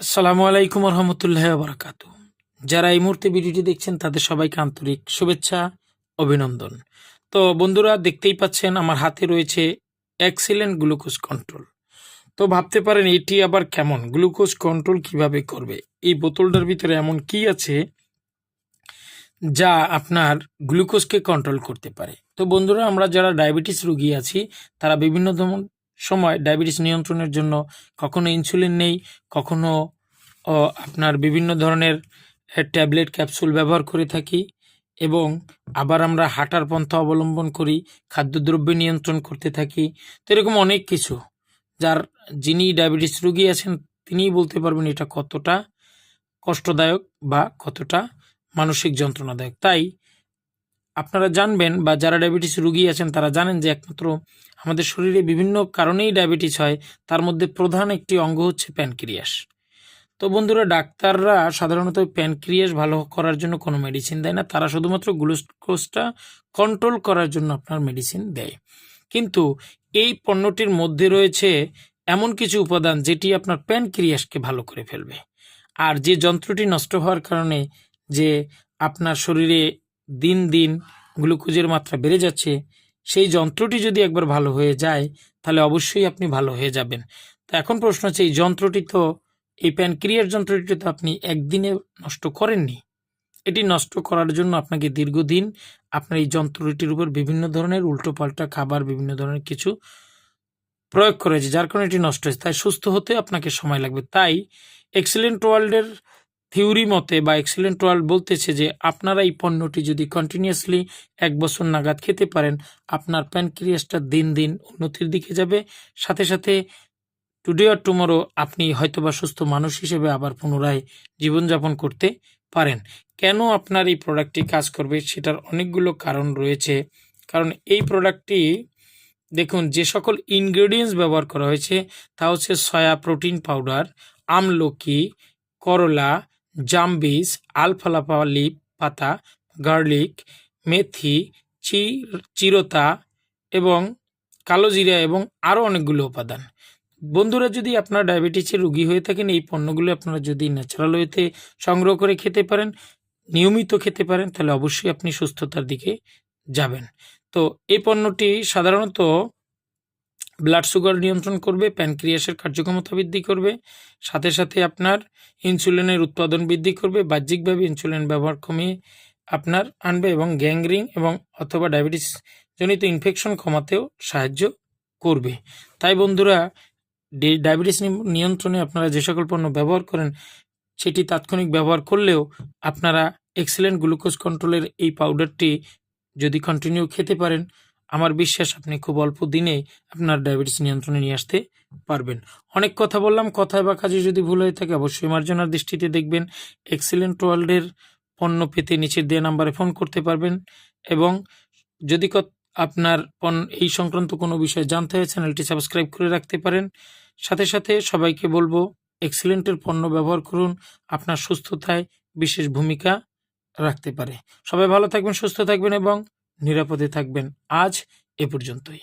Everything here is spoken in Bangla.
আসসালামু আলাইকুম রহমতুল্লাহ বারাকাত যারা এই মুহূর্তে ভিডিওটি দেখছেন, তাদের সবাইকে আন্তরিক শুভেচ্ছা, অভিনন্দন। তো বন্ধুরা, দেখতেই পাচ্ছেন, আমার হাতে রয়েছে এক্সিলেন্ট গ্লুকোজ কন্ট্রোল তো ভাবতে পারেন, এটি আবার কেমন? গ্লুকোজ কন্ট্রোল কীভাবে করবে? এই বোতলটার ভিতরে এমন কি আছে যা আপনার গ্লুকোজকে কন্ট্রোল করতে পারে? তো বন্ধুরা, আমরা যারা ডায়াবেটিস রুগী আছি, তারা বিভিন্ন সময় ডায়াবেটিস নিয়ন্ত্রণের জন্য কখনো ইনসুলিন নেই, কখনো আপনার বিভিন্ন ধরনের ট্যাবলেট, ক্যাপসুল ব্যবহার করে থাকি এবং আবার আমরা হাঁটার পন্থা অবলম্বন করি, খাদ্যদ্রব্য নিয়ন্ত্রণ করতে থাকি। তো এরকম অনেক কিছু যার, যিনি ডায়াবেটিস রুগী আছেন তিনিই বলতে পারবেন এটা কতটা কষ্টদায়ক বা কতটা মানসিক যন্ত্রণাদায়ক। তাই আপনারা জানবেন বা যারা ডায়াবেটিস রোগী আছেন তারা জানেন যে একমাত্র আমাদের শরীরে বিভিন্ন কারণেই ডায়াবেটিস হয়, তার মধ্যে প্রধান একটি অঙ্গ হচ্ছে প্যানক্রিয়াস। তো বন্ধুরা, ডাক্তাররা সাধারণত প্যানক্রিয়াস ভালো করার জন্য কোনো মেডিসিন দেয় না, তারা শুধুমাত্র গ্লুকোজটা কন্ট্রোল করার জন্য আপনার মেডিসিন দেয়। কিন্তু এই পণ্যটির মধ্যে রয়েছে এমন কিছু উপাদান যেটি আপনার প্যানক্রিয়াসকে ভালো করে ফেলবে। আর যে যন্ত্রটি নষ্ট হওয়ার কারণে যে আপনার শরীরে দিন দিন গ্লুকোজের মাত্রা বেড়ে যাচ্ছে সেই যন্ত্রটি যদি একবার ভালো হয়ে যায়, তাহলে অবশ্যই আপনি ভালো হয়ে যাবেন। তো এখন প্রশ্ন হচ্ছে, এই যন্ত্রটি তো, এই প্যানক্রিয়ার যন্ত্রটি তো আপনি একদিনে নষ্ট করেননি। এটি নষ্ট করার জন্য আপনাকে দীর্ঘদিন আপনার এই যন্ত্রটির উপর বিভিন্ন ধরনের উল্টোপাল্টা খাবার, বিভিন্ন ধরনের কিছু প্রয়োগ করেছে যার কারণে এটি নষ্ট হয়েছে। তাই সুস্থ হতে আপনাকে সময় লাগবে। তাই এক্সিলেন্ট ওয়ার্ল্ডের থিওরি মতে বা এক্সিলেন্ট ওয়ার্ল্ড বলতেছে যে আপনারা এই পণ্যটি যদি কন্টিনিউয়াসলি এক বছর নাগাদ খেতে পারেন, আপনার প্যানক্রিয়াসটা দিন দিন উন্নতির দিকে যাবে। সাথে সাথে টুডে আর টুমোরো আপনি হয়তোবা সুস্থ মানুষ হিসেবে আবার পুনরায় জীবনযাপন করতে পারেন। কেন আপনার এই প্রোডাক্টটি কাজ করবে সেটার অনেকগুলো কারণ রয়েছে। কারণ এই প্রোডাক্টটি দেখুন, যে সকল ইনগ্রেডিয়েন্টস ব্যবহার করা হয়েছে, তা হচ্ছে সয়া প্রোটিন পাউডার আমলকি, করলা জামবিস, আলফালাফা, লিপ, পাতা, গার্লিক, মেথি চিরতা এবং কালো জিরা এবং আরও অনেকগুলো উপাদান। বন্ধুরা, যদি আপনার ডায়াবেটিসের রোগী হয়ে থাকেন, এই পণ্যগুলো আপনারা যদি ন্যাচারাল ওয়েতে সংগ্রহ করে খেতে পারেন, নিয়মিত খেতে পারেন, তাহলে অবশ্যই আপনি সুস্থতার দিকে যাবেন। তো এই পণ্যটি সাধারণত ব্লাড সুগার নিয়ন্ত্রণ করবে, প্যানক্রিয়াসের কার্যক্ষমতা বৃদ্ধি করবে, সাথে সাথে আপনার ইনসুলিনের উৎপাদন বৃদ্ধি করবে, বাহ্যিকভাবে ইনসুলিন ব্যবহার কমিয়ে আপনার আনবে এবং গ্যাংরিং এবং অথবা ডায়াবেটিস জনিত ইনফেকশন কমাতেও সাহায্য করবে। তাই বন্ধুরা ডায়াবেটিস নিয়ন্ত্রণে আপনারা যে সকল পণ্য ব্যবহার করেন, সেটি তাৎক্ষণিক ব্যবহার করলেও আপনারা এক্সেলেন্ট গ্লুকোজ কন্ট্রোলের এই পাউডারটি যদি কন্টিনিউ খেতে পারেন আমার বিশ্বাস আপনি খুব অল্প দিনে আপনার ডায়াবেটিস নিয়ন্ত্রণে নিয়ে আসতে পারবেন। অনেক কথা বললাম, কথায় বা কাজে যদি ভুল হয়ে থাকে অবশ্যই মার্জনার দৃষ্টিতে দেখবেন। এক্সিলেন্ট ওয়ার্ল্ডের পণ্য পেতে নিচের দেওয়া নাম্বারে ফোন করতে পারবেন এবং যদি আপনার এই সংক্রান্ত কোনো বিষয়ে জানতে হয়, চ্যানেলটি সাবস্ক্রাইব করে রাখতে পারেন। সাথে সাথে সবাইকে বলব এক্সিলেন্টের পণ্য ব্যবহার করুন, আপনার সুস্থতায় বিশেষ ভূমিকা রাখতে পারে। সবাই ভালো থাকবেন, সুস্থ থাকবেন এবং নিরাপদে থাকবেন আজ এ পর্যন্তই।